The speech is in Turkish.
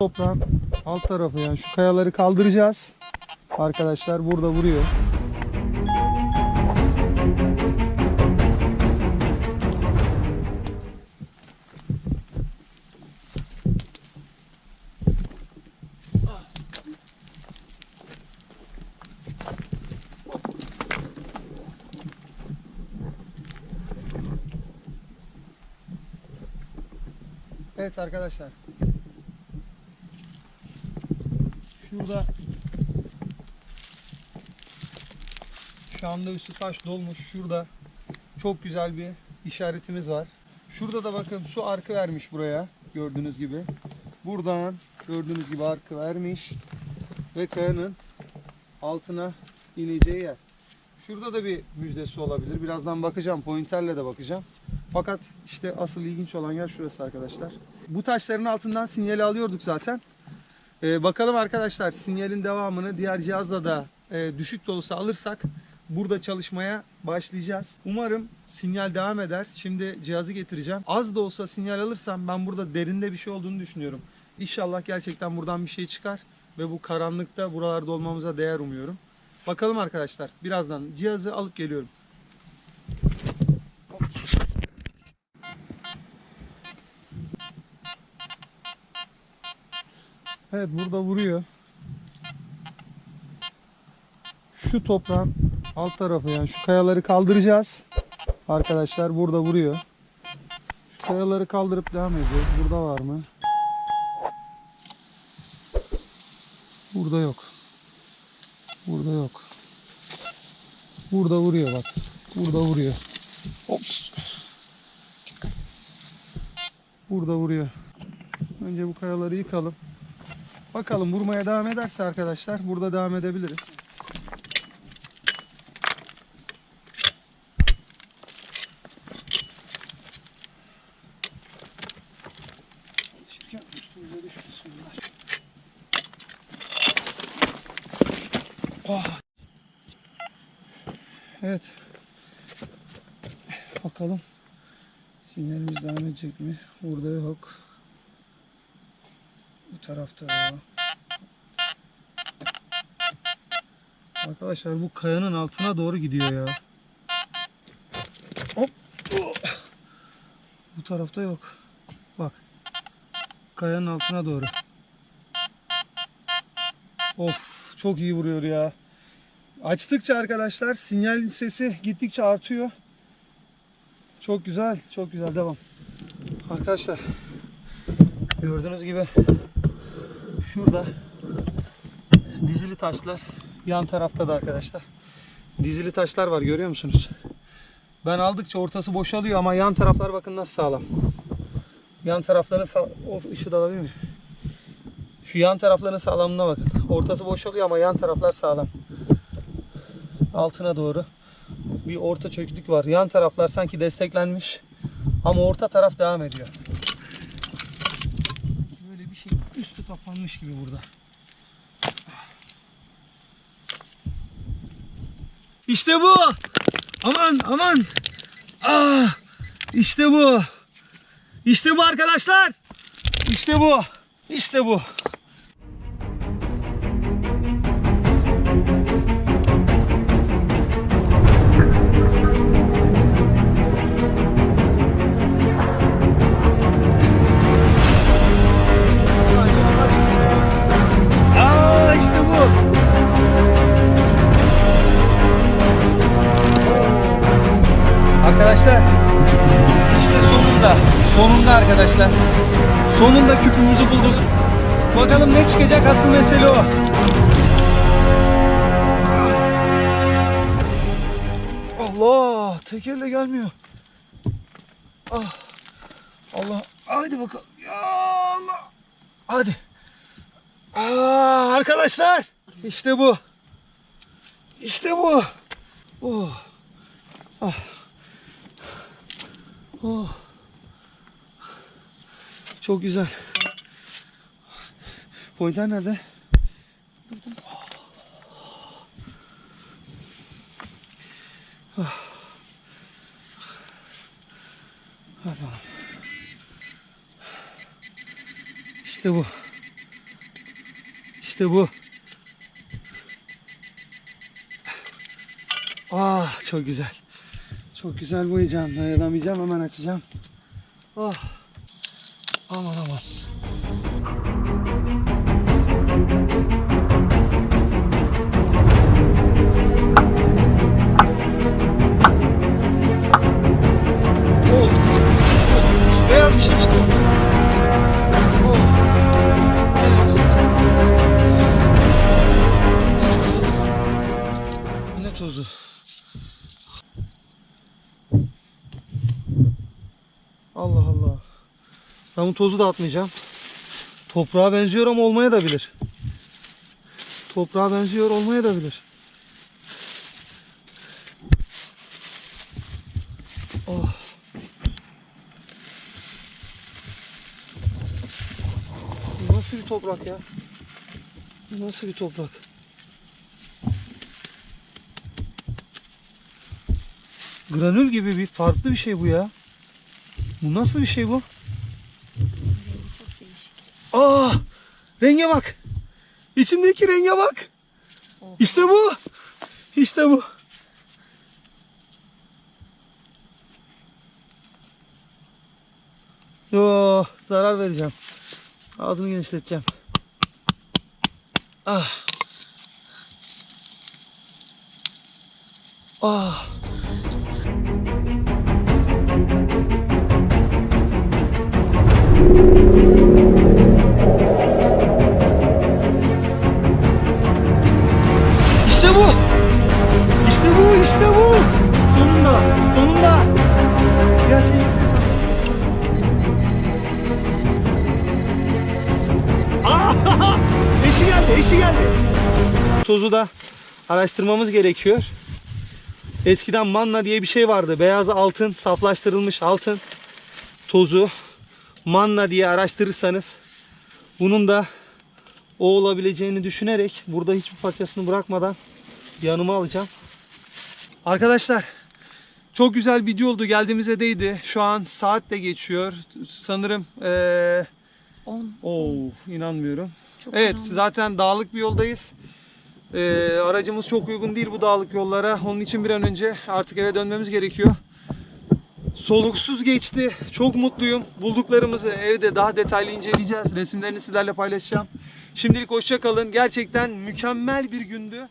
toprağın alt tarafı yani şu kayaları kaldıracağız. Arkadaşlar burada vuruyor. Evet arkadaşlar. Şurada şu anda üstü taş dolmuş. Şurada çok güzel bir işaretimiz var. Şurada da bakın su arkı vermiş buraya gördüğünüz gibi. Buradan gördüğünüz gibi arkı vermiş ve kayanın altına ineceği yer. Şurada da bir müjdesi olabilir. Birazdan bakacağım. Pointerle de bakacağım. Fakat işte asıl ilginç olan yer şurası arkadaşlar. Bu taşların altından sinyali alıyorduk zaten. Ee, bakalım arkadaşlar sinyalin devamını diğer cihazla da e, düşük de olsa alırsak burada çalışmaya başlayacağız. Umarım sinyal devam eder. Şimdi cihazı getireceğim. Az da olsa sinyal alırsam ben burada derinde bir şey olduğunu düşünüyorum. İnşallah gerçekten buradan bir şey çıkar ve bu karanlıkta buralarda olmamıza değer umuyorum. Bakalım arkadaşlar. Birazdan cihazı alıp geliyorum. Evet burada vuruyor. Şu toprağın alt tarafı yani şu kayaları kaldıracağız. Arkadaşlar burada vuruyor. Şu kayaları kaldırıp devam ediyoruz. Burada var mı? Burada yok. Burada yok. Burada vuruyor bak. Burada vuruyor. Ops. Burada vuruyor. Önce bu kayaları yıkalım. Bakalım vurmaya devam ederse arkadaşlar burada devam edebiliriz. Evet. Bakalım. Sinyalimiz devam edecek mi? Burada yok. Tarafta var. Arkadaşlar bu kayanın altına doğru gidiyor ya. Hop. Bu tarafta yok. Bak. Kayanın altına doğru. Of çok iyi vuruyor ya. Açtıkça arkadaşlar sinyal sesi gittikçe artıyor. Çok güzel, çok güzel devam. Arkadaşlar gördüğünüz gibi şurada dizili taşlar yan tarafta da arkadaşlar dizili taşlar var görüyor musunuz? Ben aldıkça ortası boşalıyor ama yan taraflar bakın nasıl sağlam. Yan tarafların sağ... Of ışığı da alabilir miyim? Şu yan tarafların sağlamlığına bakın. Ortası boşalıyor ama yan taraflar sağlam. Altına doğru bir orta çöküklük var. Yan taraflar sanki desteklenmiş ama orta taraf devam ediyor. Böyle bir şey üstü kapanmış gibi burada. İşte bu. Aman aman. Ah, işte bu. İşte bu arkadaşlar. İşte bu. İşte bu. Sonunda arkadaşlar sonunda küpümüzü bulduk. Bakalım ne çıkacak asıl mesele o. Allah tekerle gelmiyor. Ah. Allah. Hadi bakalım. Ya Allah. Hadi. Aa, arkadaşlar işte bu. İşte bu. Oh. Ah. Oh. Çok güzel. Pointer nerede? Ah. Hadi bakalım. İşte bu. İşte bu. Ah çok güzel. Çok güzel boyayacağım. Dayanamayacağım hemen açacağım. Ah. Aman aman. Bu tozu da atmayacağım. Toprağa benziyor ama olmaya da bilir. Toprağa benziyor olmaya da bilir. Oh. Nasıl bir toprak ya? Nasıl bir toprak? Granül gibi bir farklı bir şey bu ya. Bu nasıl bir şey bu? Çok değişik. Aa! Renge bak. İçindeki renge bak. Oh. İşte bu. İşte bu. Yo, zarar vereceğim. Ağzını genişleteceğim. Ah. Ah. Tozu da araştırmamız gerekiyor. Eskiden manna diye bir şey vardı. Beyaz altın, saflaştırılmış altın tozu. Manna diye araştırırsanız bunun da o olabileceğini düşünerek burada hiçbir parçasını bırakmadan yanıma alacağım. Arkadaşlar çok güzel video oldu. Geldiğimize değdi. Şu an saat de geçiyor. Sanırım eee 10. Oo, inanmıyorum. Çok Evet önemli. zaten dağlık bir yoldayız. Ee, aracımız çok uygun değil bu dağlık yollara. Onun için bir an önce artık eve dönmemiz gerekiyor. Soluksuz geçti. Çok mutluyum. Bulduklarımızı evde daha detaylı inceleyeceğiz. Resimlerini sizlerle paylaşacağım. Şimdilik hoşça kalın. Gerçekten mükemmel bir gündü.